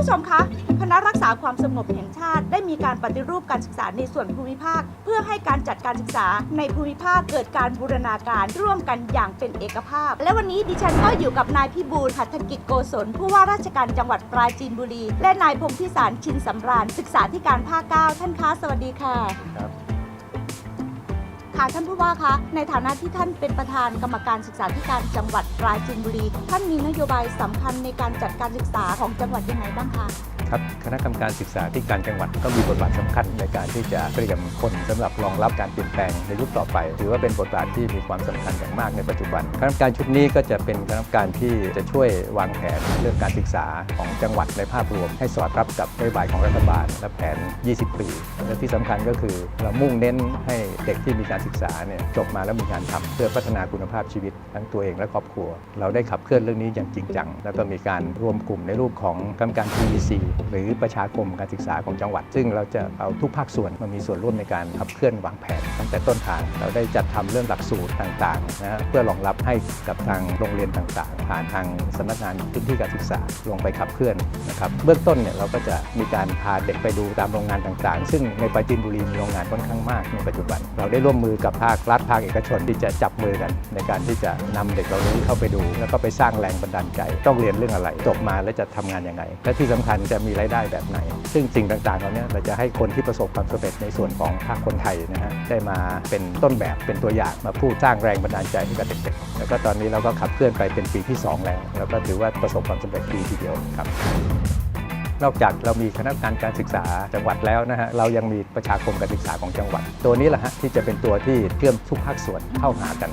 ผู้ชมคะ คณะรักษาความสงบแห่งชาติ ได้มีการปฏิรูปการศึกษาในส่วนภูมิภาค เพื่อให้การจัดการศึกษาในภูมิภาคเกิดการบูรณาการร่วมกันอย่างเป็นเอกภาพ และวันนี้ดิฉันก็อยู่กับนายพิบูลหัตถกิจโกศลผู้ว่าราชการจังหวัดปราจีนบุรี และนายพงพิสารชินสำราญศึกษาธิการภาคเก้าท่านคะสวัสดีค่ะ ครับ ค่ะท่านผู้ว่าคะในฐานะที่ท่านเป็นประธานกรรมการศึกษาธิการจังหวัดปราจีนบุรี ท่านมีนโยบายสำคัญในการจัดการศึกษาของจังหวัดยังไงบ้างคะ ครับคณะกรรมการศึกษาที่การจังหวัดก็มีบทบาทสำคัญในการที่จะเตรียมคนสำหรับรองรับการเปลี่ยนแปลงในยุคต่อไป ถือว่าเป็นบทบาทที่มีความสำคัญอย่างมากในปัจจุบันคณะกรรมการชุดนี้ก็จะเป็นคณะกรรมการที่จะช่วยวางแผนเรื่องการศึกษาของจังหวัดในภาพรวม ให้สอดรับกับนโยบายของรัฐบาลและแผน 20 ปี และที่สำคัญก็คือเรามุ่งเน้นให้เด็กที่มีการศึกษาเนี่ยจบมาแล้วมีงานทำเพื่อพัฒนาคุณภาพชีวิตทั้งตัวเองและครอบครัว เราได้ขับเคลื่อนเรื่องนี้อย่างจริงจังแล้วก็มีการรวมกลุ่มในรูปของกรรมการ PEC หรือประชาคมการศึกษาของจังหวัด ซึ่งเราจะเอาทุกภาคส่วนมามีส่วนร่วมในการขับเคลื่อนวางแผน ตั้งแต่ต้นทางเราได้จัดทำเรื่องหลักสูตรต่างๆนะเพื่อรองรับให้กับทางโรงเรียนต่างๆ ผ่านทางสำนักงานพื้นที่การศึกษาลงไปขับเคลื่อนนะครับเบื้องต้นเนี่ยเราก็จะมีการพาเด็กไปดูตามโรงงานต่างๆ ซึ่งในปราจีนบุรีมีโรงงานค่อนข้างมากในปัจจุบัน เราได้ร่วมมือกับภาครัฐภาคเอกชนที่จะจับมือกัน ในการที่จะนำเด็กเหล่านี้เข้าไปดู แล้วก็ไปสร้างแรงบันดาลใจ ต้องเรียนเรื่องอะไรจบมาแล้วจะทำงานยังไงและที่สำคัญจะมีรายได้แบบไหน ซึ่งสิ่งต่างๆเหล่านี้เราจะให้คนที่ประสบความสำเร็จในส่วนของภาคคนไทยนะฮะได้มาเป็นต้นแบบเป็นตัวอย่างมาพูดสร้างแรงบันดาลใจให้กับเด็กๆแล้วก็ตอนนี้เราก็ขับเคลื่อนไปเป็นปีที่ 2 แล้ว แล้วก็ถือว่าประสบความสำเร็จดีทีเดียวครับนอกจากเรามีคณะกรรมการการศึกษาจังหวัดแล้วนะฮะเรายังมีประชาคมการศึกษาของจังหวัด ตัวนี้แหละฮะที่จะเป็นตัวที่เชื่อมทุกภาคส่วนเข้าหากัน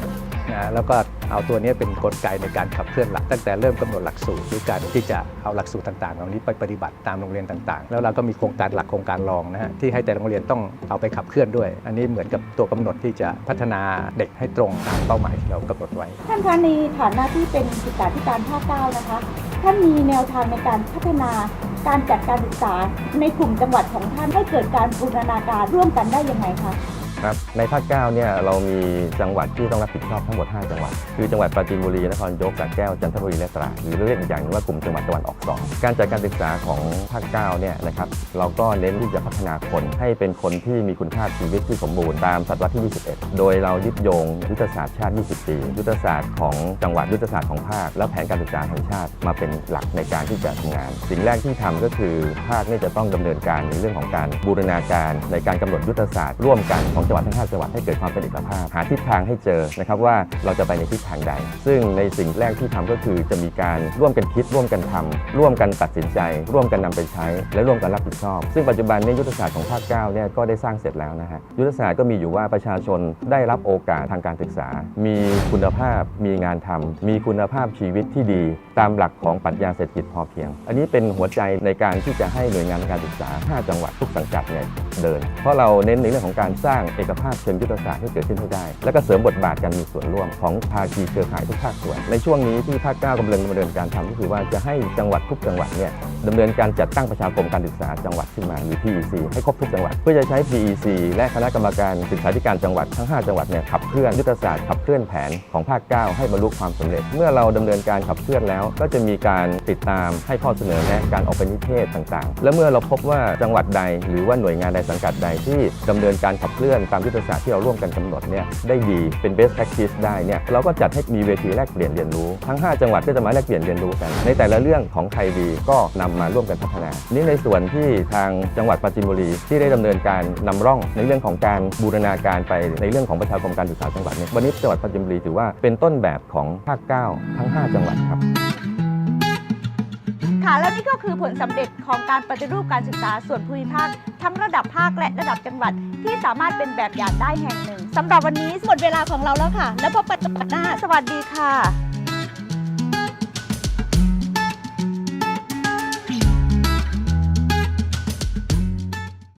นะแล้วก็เอาตัวนี้เป็นกลไกในการขับเคลื่อนหลัก ตั้งแต่เริ่มกำหนดหลักสูตรด้วยการที่จะเอาหลักสูตรต่างๆ เหล่านี้ไปปฏิบัติตามโรงเรียนต่างๆ แล้วเราก็มีโครงการหลักโครงการรองนะฮะที่ให้แต่โรงเรียนต้องเอาไปขับเคลื่อนด้วย อันนี้เหมือนกับตัวกำหนดที่จะพัฒนาเด็กให้ตรงตามเป้าหมายที่เรากำหนดไว้ ท่านคะในฐานะที่เป็นศึกษาธิการภาคเก้านะคะท่านมีแนวทางในการพัฒนาการจัดการศึกษาในกลุ่มจังหวัดของท่านให้เกิดการบูรณาการร่วมกันได้ยังไงคะ ครับในภาค9เนี่ยเรามีจังหวัดที่ต้องรับผิดชอบทั้งหมด 5 จังหวัด คือจังหวัดปราจีนบุรีนครนายกสระแก้วจันทบุรีและตราดหรือเรียกอีกอย่างนึงว่ากลุ่มจังหวัดตะวันออกสองการจัดการศึกษาของภาค9เนี่ยนะครับเราก็เน้นที่จะพัฒนาคนให้เป็นคนที่มีคุณภาพชีวิตที่สมบูรณ์ตามศตวรรษที่ 21 โดยเรายึดโยงยุทธศาสตร์ชาติ 20 ปี ยุทธศาสตร์ของจังหวัดยุทธศาสตร์ของภาค และแผนการศึกษาแห่งชาติมาเป็นหลักในการที่จะทำงาน สิ่งแรกที่ทำก็คือภาคเนี่ยจะต้องดำเนินการในเรื่องของการบูรณาการในการกำหนดยุทธศาสตร์ร่วมกันของจังหวัดทั้ง5จังหวัดให้เกิดความเป็นเอกภาพ หาทิศทางให้เจอนะครับว่าเราจะไปในทิศทางใด ซึ่งในสิ่งแรกที่ทำก็คือจะมีการร่วมกันคิดร่วมกันทำร่วมกันตัดสินใจ ร่วมกันนำไปใช้ และร่วมกันรับผิดชอบ ซึ่งปัจจุบันเนยยุทธศาสตร์ของภาคเก้าเนี่ยก็ได้สร้างเสร็จแล้วนะฮะยุทธศาสตร์ก็มีอยู่ว่าประชาชนได้รับโอกาสทางการศึกษา มีคุณภาพ มีงานทำมีคุณภาพชีวิตที่ดี ตามหลักของปรัชญาเศรษฐกิจพอเพียง อันนี้เป็นหัวใจในการที่จะให้หน่วยงานการศึกษา 5 จังหวัดทุกสังกัดเนี่ยเดิน เพราะเราเน้นในเรื่องของการสร้างเอกภาพเชิงยุทธศาสตร์ให้เกิดขึ้นให้ได้ และก็เสริมบทบาทการมีส่วนร่วมของภาคีเครือข่ายทุกภาคส่วน ในช่วงนี้ที่ภาคเก้ากำลังดำเนินการทำก็คือว่าจะให้จังหวัดทุกจังหวัดเนี่ยดำเนินการจัดตั้งประชาคมการศึกษาจังหวัดขึ้นมาหรือ PEC ให้ครบทุกจังหวัด เพื่อจะใช้ PEC และคณะกรรมการศึกษาธิการจังหวัดทั้ง 5 จังหวัดเนี่ยขับเคลื่อนยุทธศาสตร์ขับเคลื่อนแผนของภาค 9 ให้บรรลุความสำเร็จ เมื่อเราดำเนินการขับเคลื่อนแล้ว ก็จะมีการติดตามให้ข้อเสนอแนะการออกเป็นนิเทศต่างๆ และเมื่อเราพบว่าจังหวัดใด หรือว่าหน่วยงานใดสังกัดใดที่ดำเนินการขับเคลื่อนตามยุทธศาสตร์ที่เราร่วมกันกำหนดเนี่ยได้ดีเป็น best practice ได้เนี่ยเราก็จัดให้มีเวทีแลกเปลี่ยนเรียนรู้ทั้ง 5 จังหวัดก็จะมาแลกเปลี่ยนเรียนรู้กัน ในแต่ละเรื่องของใครดีก็นำมาร่วมกันพัฒนา นี่ในส่วนที่ทางจังหวัดปราจีนบุรีที่ได้ดำเนินการนำร่องในเรื่องของการบูรณาการไปในเรื่องของประชาคมการศึกษาจังหวัดเนี่ยวันนี้จังหวัดปราจีนบุรีถือว่าเป็นต้นแบบของภาค 9 ทั้ง 5 จังหวัดครับ ค่ะและนี่ก็คือผลสำเร็จของการปฏิรูปการศึกษาส่วนภูมิภาคทั้งระดับภาคและระดับจังหวัด ที่สามารถเป็นแบบอย่างได้แห่งหนึ่งสำหรับวันนี้หมดเวลาของเราแล้วค่ะ แล้วพบกันใหม่หน้า สวัสดีค่ะ